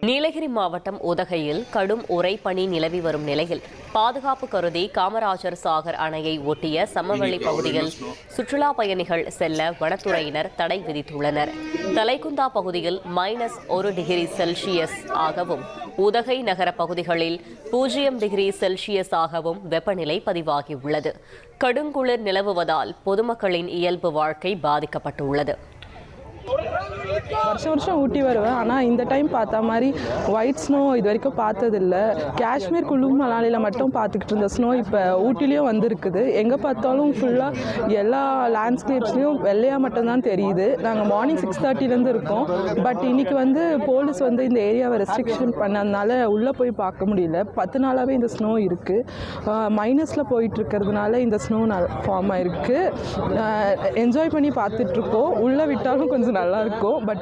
நீலகிரி மாவட்டம் உதகையில் கடும் உறைபனி நிலவி வரும் நிலையில் பாதுகாப்பு கருதி காமராஜர் சாகர் அணையை ஒட்டிய சமவெளி பகுதியில் சுற்றுலா பயணிகள் செல்ல வனத்துறையினர் தடை விதித்துள்ளனர். தலைக்குந்தா பகுதியில் மைனஸ் ஒரு டிகிரி செல்சியஸ் ஆகவும் உதகை நகர பகுதிகளில் பூஜ்ஜியம் டிகிரி செல்சியஸ் ஆகவும் வெப்பநிலை பதிவாகியுள்ளது. கடுங்குளிர் நிலவுவதால் பொதுமக்களின் இயல்பு வாழ்க்கை பாதிக்கப்பட்டுள்ளது. வருஷம் வருஷம் ஊட்டி வருவேன். ஆனால் இந்த டைம் பார்த்த மாதிரி ஒயிட் ஸ்னோ இது வரைக்கும் பார்த்ததில்ல. காஷ்மீர் குழு மலாலியில் மட்டும் பார்த்துக்கிட்டு இருந்த ஸ்னோ இப்போ ஊட்டிலையும் வந்திருக்குது. எங்கே பார்த்தாலும் ஃபுல்லாக எல்லா லேண்ட்ஸ்கேப்ஸ்லையும் வெள்ளையாக மட்டும்தான் தெரியுது. நாங்கள் மார்னிங் சிக்ஸ் தேர்ட்டிலேருந்து இருக்கோம். பட் இன்னைக்கு வந்து போலீஸ் வந்து இந்த ஏரியாவை ரெஸ்ட்ரிக்ஷன் பண்ணதுனால உள்ளே போய் பார்க்க முடியல. பத்து நாளாகவே இந்த ஸ்னோ இருக்குது மைனஸில் போயிட்டு இருக்கிறதுனால இந்த ஸ்னோ ஃபார்ம் ஆயிருக்கு. என்ஜாய் பண்ணி பார்த்துட்ருக்கோம் உள்ளே விட்டாலும் கொஞ்சம் நல்லாயிருக்கும் பட்